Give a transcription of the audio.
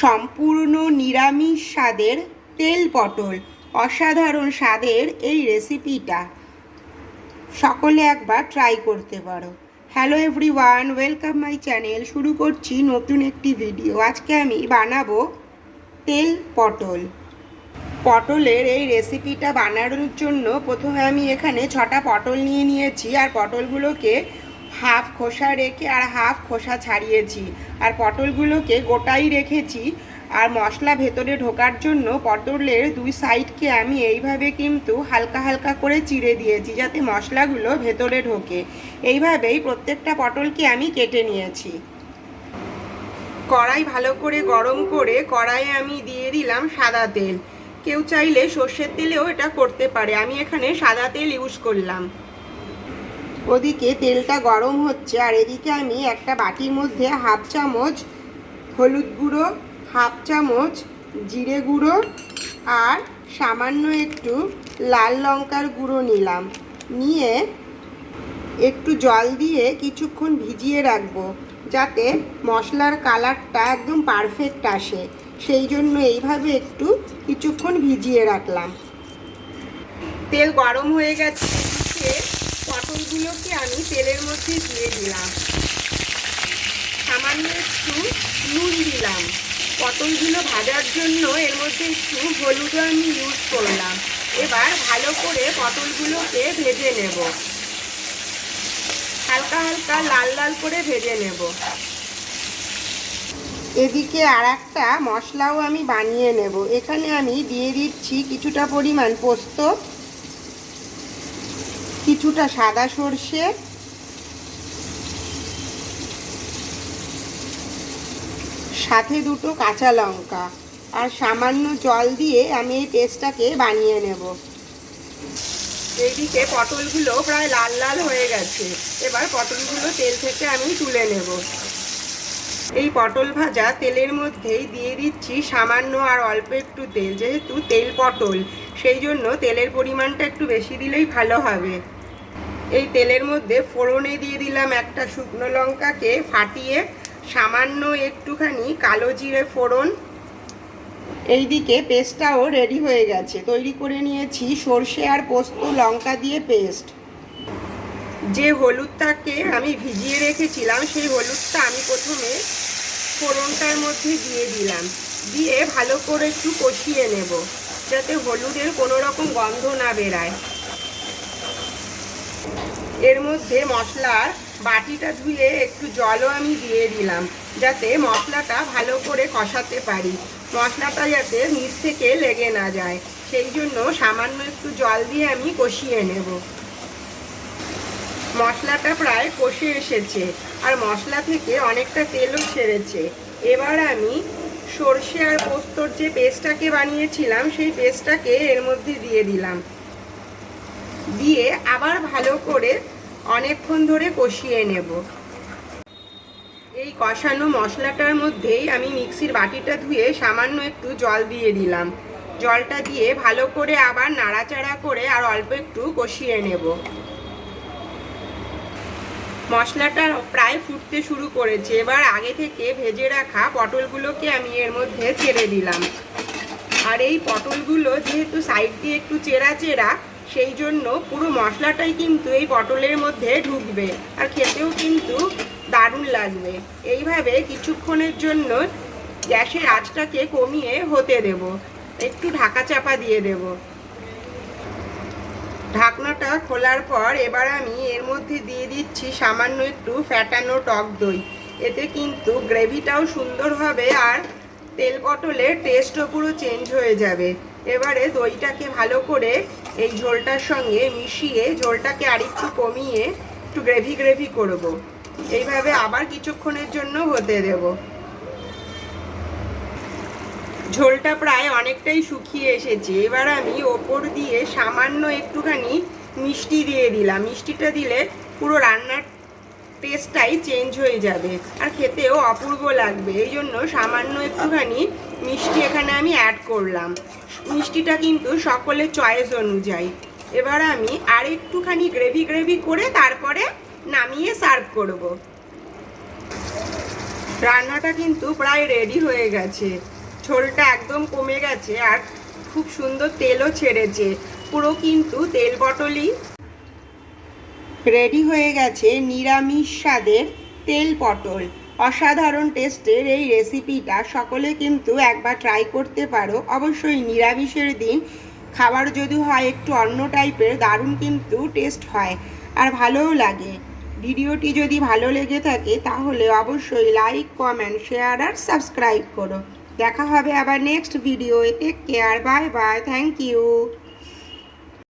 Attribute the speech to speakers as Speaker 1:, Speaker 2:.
Speaker 1: সম্পূর্ণ নিরামিষ স্বাদের তেল পটল, অসাধারণ স্বাদের এই রেসিপিটা সকলে একবার ট্রাই করতে পারো। Hello everyone welcome my channel শুরু করছি নতুন একটি ভিডিও আজকে আমি বানাবো তেল পটল। পটলের এই রেসিপিটা বানানোর জন্য প্রথমে আমি এখানে ছটা পটল নিয়ে নিয়েছি, আর পটলগুলোকে হাফ খোসা রেখে আর হাফ খোসা ছাড়িয়েছি। আর পটলগুলোকে গোটাই রেখেছি। আর মশলা ভেতরে ঢোকার জন্য পটলের দুই সাইডকে আমি এইভাবে কিন্তু হালকা হালকা করে চিড়ে দিয়েছি, যাতে মশলাগুলো ভেতরে ঢোকে। এইভাবেই প্রত্যেকটা পটলকে আমি কেটে নিয়েছি। কড়াই ভালো করে গরম করে কড়াইয়ে আমি দিয়ে দিলাম সাদা তেল। কেউ চাইলে সর্ষের তেলেও এটা করতে পারে। আমি এখানে সাদা তেল ইউজ করলাম। ওদিকে তেলটা গরম হচ্ছে আর এদিকে আমি একটা বাটির মধ্যে হাফ চামচ হলুদ গুঁড়ো, হাফ চামচ জিরে গুঁড়ো আর সামান্য একটু লাল লঙ্কার গুঁড়ো নিলাম। নিয়ে একটু জল দিয়ে কিছুক্ষণ ভিজিয়ে রাখব যাতে মশলার কালারটা একদম পারফেক্ট আসে। সেই জন্য এইভাবে একটু কিছুক্ষণ ভিজিয়ে রাখলাম। তেল গরম হয়ে গেছে। পটলগুলোকে আমি তেলের মধ্যে দিয়ে দিলাম? সামান্য একটু নুন দিলাম। পটলগুলো ভাজার জন্য এর মধ্যে একটু হলুদও আমি ইউজ করলাম। এবার ভালো করে পটলগুলোকে ভেজে নেব। হালকা হালকা লাল লাল করে ভেজে নেব। এদিকে আর একটা মশলাও আমি বানিয়ে নেব। এখানে আমি দিয়ে দিচ্ছি কিছুটা পরিমাণ পোস্ত। কিছুটা সাদা সর্ষে। সাথে দুটো কাঁচা লঙ্কা। আর সামান্য জল দিয়ে আমি এই পেস্টটাকে বানিয়ে নেব। এইদিকে পটলগুলো প্রায় লাল লাল হয়ে গেছে। এবার পটলগুলো তেল থেকে আমি তুলে নেব। এই পটল ভাজা তেলের মধ্যেই দিয়ে দিচ্ছি সামান্য আর অল্প একটু তেল, যেহেতু তেল পটল, সেই জন্য তেলের পরিমাণটা একটু বেশি দিলেই ভালো হবে। এই তেলের মধ্যে ফোড়নে দিয়ে দিলাম একটা শুকনো লঙ্কাকে ফাটিয়ে সামান্য একটুখানি কালো জিরে ফোড়ন। এইদিকে পেস্টটাও রেডি হয়ে গেছে। তৈরি করে নিয়েছি সর্ষে আর পোস্ত লঙ্কা দিয়ে পেস্ট। যে হলুদটাকে আমি ভিজিয়ে রেখেছিলাম, সেই হলুদটা আমি প্রথমে ফোড়নটার মধ্যে দিয়ে দিলাম। দিয়ে ভালো করে একটু কষিয়ে নেব, যাতে হলুদের কোনো রকম গন্ধ না বেরায়। এর মধ্যে মশলার বাটিটা ধুয়ে একটু জলও আমি দিয়ে দিলাম, যাতে মশলাটা ভালো করে কষাতে পারি। মশলাটা যাতে নিচ থেকে লেগে না যায়, সেই জন্য সামান্য একটু জল দিয়ে আমি কষিয়ে নেব। মশলাটা প্রায় কষে এসেছে, আর মশলা থেকে অনেকটা তেলও ছেড়েছে। এবার আমি সর্ষে আর পোস্তর যে পেস্টটাকে বানিয়েছিলাম, সেই পেস্টটাকে এর মধ্যে দিয়ে দিলাম। দিয়ে আবার ভালো করে অনেকক্ষণ ধরে কষিয়ে নেব। এই কষানো মশলাটার মধ্যেই আমি মিক্সির বাটিটা ধুয়ে সামান্য একটু জল দিয়ে দিলাম। জলটা দিয়ে ভালো করে আবার নাড়াচাড়া করে আর অল্প একটু কষিয়ে নেব। মশলাটা প্রায় ফুটতে শুরু করেছে। এবার আগে থেকে ভেজে রাখা পটলগুলোকে আমি এর মধ্যে ছেড়ে দিলাম। আর এই পটলগুলো যেহেতু সাইড দিয়ে একটু চেরা চেরা সেই জন্য পুরো মশলাটাই কিন্তু এই পটলের মধ্যে ঢুকবে। আর খেতেও কিন্তু দারুণ লাগবে। এইভাবে কিছুক্ষণের জন্য গ্যাসের আঁচটাকে কমিয়ে হতে দেব। একটু ঢাকা চাপা দিয়ে দেব। ঢাকনাটা খোলার পর এবার আমি এর মধ্যে দিয়ে দিচ্ছি সামান্য একটু ফ্যাটানো টক দই। এতে কিন্তু গ্রেভিটাও সুন্দর হবে আর তেল পটলের টেস্টও পুরো চেঞ্জ হয়ে যাবে। এবারে দইটাকে ভালো করে এই ঝোলটার সঙ্গে মিশিয়ে ঝোলটাকে আরেকটু কমিয়ে একটু গ্রেভি গ্রেভি করব। এইভাবে আবার কিছুক্ষণের জন্য হতে দেব। ঝোলটা প্রায় অনেকটাই শুকিয়ে এসেছে। এবার আমি ওপর দিয়ে সামান্য একটুখানি মিষ্টি দিয়ে দিলাম। মিষ্টিটা দিলে পুরো রান্নার টেস্টটাই চেঞ্জ হয়ে যাবে। আর খেতেও অপূর্ব লাগবে। এই জন্য সামান্য একটুখানি মিষ্টি এখানে আমি অ্যাড করলাম। মিষ্টিটা কিন্তু সকলের চয়েস অনুযায়ী। এবার আমি আর একটুখানি গ্রেভি গ্রেভি করে তারপরে নামিয়ে সার্ভ করব। রান্নাটা কিন্তু প্রায় রেডি হয়ে গেছে। ঝোলটা একদম কমে গেছে আর খুব সুন্দর তেলও ছেড়েছে। পুরো কিন্তু তেল পটলই রেডি হয়ে গেছে নিরামিষ স্বাদের তেল পটল। অসাধারণ টেস্টের এই রেসিপিটা সকলে কিন্তু একবার ট্রাই করতে পারো। অবশ্যই নিরামিষের দিন খাবার যদি হয় একটু অন্য টাইপের দারুণ কিন্তু টেস্ট হয় আর ভালোও লাগে। ভিডিওটি যদি ভালো লেগে থাকে তাহলে অবশ্যই লাইক কমেন্ট শেয়ার আর সাবস্ক্রাইব করো। দেখা হবে আবার next video take care bye bye thank you